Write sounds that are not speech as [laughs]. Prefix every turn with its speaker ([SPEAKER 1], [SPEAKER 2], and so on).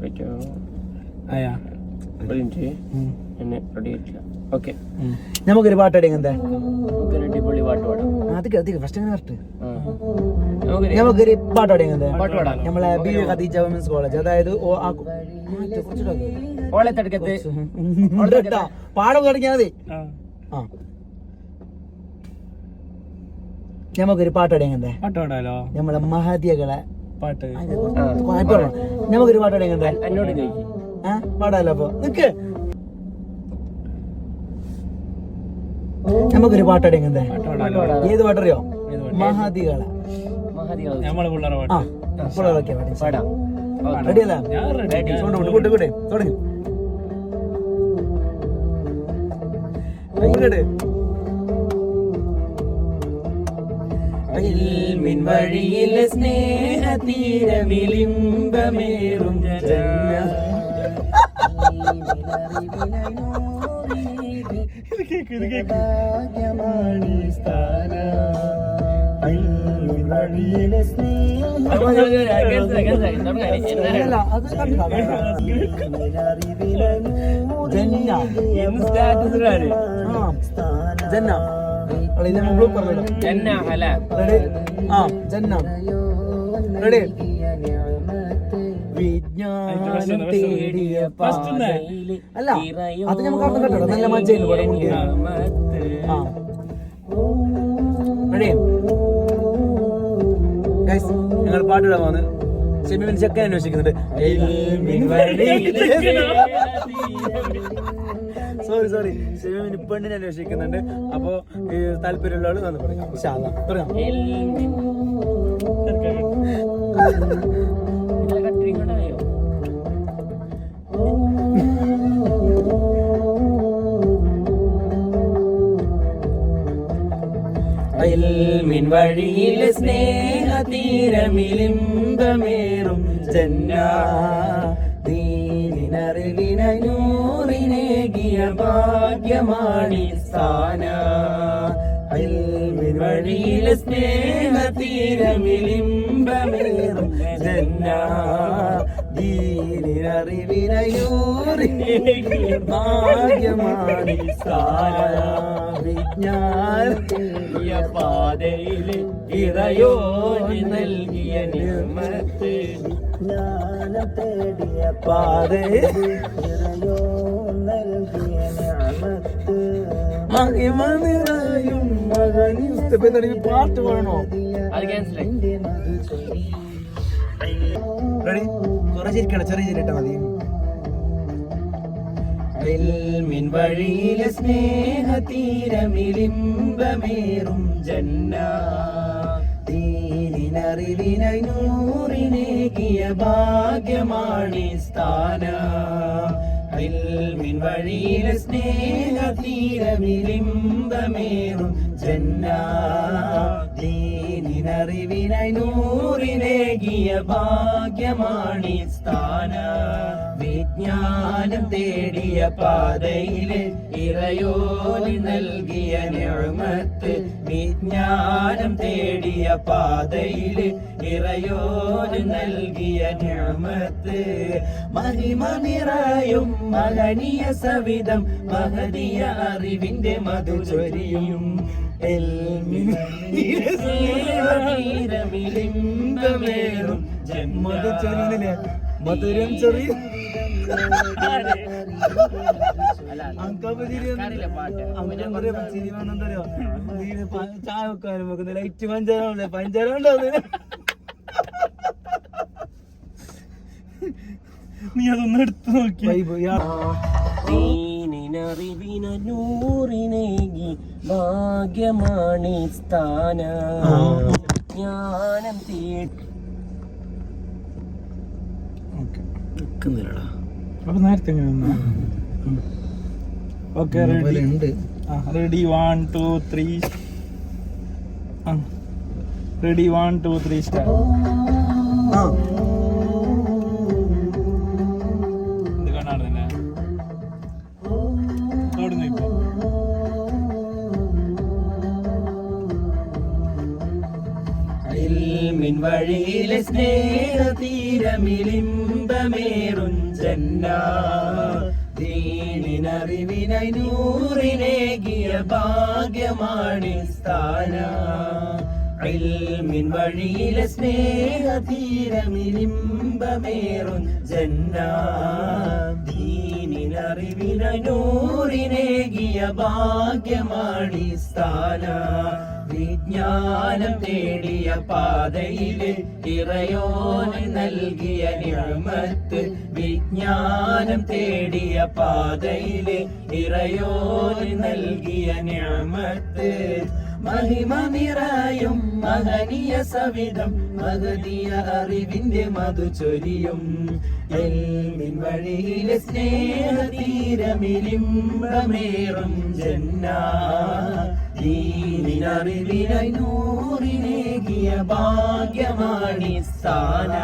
[SPEAKER 1] പറ്റോ
[SPEAKER 2] ആയാ.
[SPEAKER 1] ഒരു മിനിറ്റ് എന്നെ റെഡി ആയിട്ടില്ല ഓക്കെ
[SPEAKER 2] നമുക്കൊരു പാട്ട് അടിയാ
[SPEAKER 1] നമുക്കൊരു അടിപൊളി പാട്ട് പാടാം.
[SPEAKER 2] ഫസ്റ്റ് അങ്ങനെ.
[SPEAKER 1] നമുക്കൊരു പാട്ട് പാടാം
[SPEAKER 2] നമ്മളെ B V Khadeeja women's college അതായത്
[SPEAKER 1] ഓളെ തടുക്കത്ത്.
[SPEAKER 2] പാടം തുടങ്ങിയാൽ മതി. ആ. നമുക്കൊരു പാട്ട് അടിയാ
[SPEAKER 3] പാട്ട് പാടാലോ.
[SPEAKER 2] നമ്മളെ മഹതിയകളെ
[SPEAKER 3] പാട്ട്
[SPEAKER 2] നമുക്കൊരു പാട്ടടി എങ്ങനത്തെ
[SPEAKER 1] എന്നോട് ചോദിക്കും.
[SPEAKER 2] ആ പാടാലോ അപ്പൊ. നിക്ക്. നമുക്കൊരു
[SPEAKER 3] പാട്ട് പാടാലോ?
[SPEAKER 2] ഏത് പാട്ടറിയോ?
[SPEAKER 3] ഏത് പാട്ട്?
[SPEAKER 2] മഹതികളെ
[SPEAKER 1] മഹാദികൾ
[SPEAKER 3] നമ്മളെ പിള്ളേരെ പാട്ട്.
[SPEAKER 2] ഇപ്പോൾ ഓക്കെ പാടി. റെഡി അല്ലേ കൊണ്ട് കൂട്ടി തുടങ്ങി അങ്ങോട്ട്
[SPEAKER 1] മിൻ വഴിയിലെ സ്നേഹ
[SPEAKER 2] ജന്ന. ഇത് നമ്മൾ പറഞ്ഞിടാം. റെഡി? ആ, ജന്ന. റെഡി? വിജ്ഞാനം തേടിയ. അല്ല അത് നമുക്ക് അർത്ഥം കേട്ടോ. നല്ല മജ്ജയില്ല ആ. റെഡി? ഗൈസ് ഞങ്ങൾ പാട്ടിടാൻ വന്ന് ഷെമിമിൻ ചെക്കൻ അന്വേഷിക്കുന്നുണ്ട്. സോറി സോറി ഷെമിമിൻ പെണ്ണിനെ അന്വേഷിക്കുന്നുണ്ട്. അപ്പോൾ ഈ താല്പര്യമുള്ള ആൾ വന്ന് പറയാം. ഇൻഷാ അല്ലാ. പറയാം
[SPEAKER 1] മിൻ വഴിയിലെ സ്നേഹ തീരമിലിമ്പമേറും ജന്ന ദീനിനറിവിനായി നൂറിനേകിയ ഭാഗ്യമാണി സ്ഥാന. മിൻ വഴിയിലെ സ്നേഹ തീരമിലിമ്പമേറും ജന്ന. ദീനിനറിവിനായി നൂറിനേകിയ ഭാഗ്യമാണി സ്ഥാന. വിജ്ഞാനിയ പാതയിലെ ഇറയോനി നൽകിയ നിർമ്മത്ത് ജ്ഞാനം തേടിയ
[SPEAKER 2] പാതയിൽ മഹിമ നിറയും മകനി പാട്ട്
[SPEAKER 1] ക്യാൻസൽ
[SPEAKER 2] റെഡി കുറെ ചിരിക്കണം ചെറിയ ചിരിട്ടാ മതി.
[SPEAKER 1] വഴിയിലെ സ്നേഹ തീരമിലിമ്പമേറും ജന്ന. തീരിനറിവിനായി നൂറിനേകിയ ഭാഗ്യമാണ് സ്ഥാന. മിൻ വഴിയിലെ സ്നേഹ തീരമിലിമ്പമേറും ജന്ന ദീനിനറിവിനായി നൂറിനേകിയ ഭാഗ്യമാണി സ്ഥാന വിജ്ഞാനം തേടിയ പാതയിൽ ഇറയോലി നൽകിയ നിഴമത്ത് വിജ്ഞാനം തേടിയ പാതയിൽ ഇറയോലി നൽകിയ നിഴമത്ത് മഹിമ നിറയും മഹനീയ സവിധം മഹനീയ അറിവിന്റെ മധുചൊരിയും ജന്മ [laughs]
[SPEAKER 2] മധുചൊരിയുന്നില്ലേ? മധുരം ചെറിയ ചായ വെക്കാനും വെക്കുന്ന ലൈറ്റ് പഞ്ചാര പഞ്ചാര ഉണ്ടോ? [laughs]
[SPEAKER 3] നീ അതൊന്ന് എടുത്തു നോക്കി.
[SPEAKER 1] നൂറിനേകി ഭാഗ്യമാണി സ്ഥാന. ജ്ഞാനം തേടി നിൽക്കുന്നില്ലടാ
[SPEAKER 3] അപ്പൊ നേരത്തെ ഓക്കെ റെഡി
[SPEAKER 2] ഉണ്ട്.
[SPEAKER 3] Ready one two three ready one two three start
[SPEAKER 1] മിൻ വഴിയിലെ
[SPEAKER 3] സ്നേഹതീരമിലിമ്പമേറും ജന്ന ദീനിനറിവിനായി നൂറിനേകിയ ഭാഗ്യമാണ് സ്ഥാന. ഇൽമിൻ വഴിയിലെ സ്നേഹതീരമിലിമ്പമേറും ജന്ന ദീനിനറിവിനായി നൂറിനേകിയ ഭാഗ്യമാണ് സ്ഥാന. വിജ്ഞാനം തേടിയ പാതയിൽ ഇറയോന് നൽകിയ നിഴമത്ത് വിജ്ഞാനം തേടിയ പാതയിൽ ഇറയോന് നൽകിയ നിഴമത്ത് മഹിമ നിറയും മഹനീയ സവിധം മഹനീയ അറിവിന്റെ മധു ചൊരിയും എൽമിൻ വഴിയിലെ സ്നേഹതീരമിലിമ്പമേറും ജന്ന. ദീനിനറിവിനായി നൂറിനേകിയ ഭാഗ്യമാണി സ്ഥാന.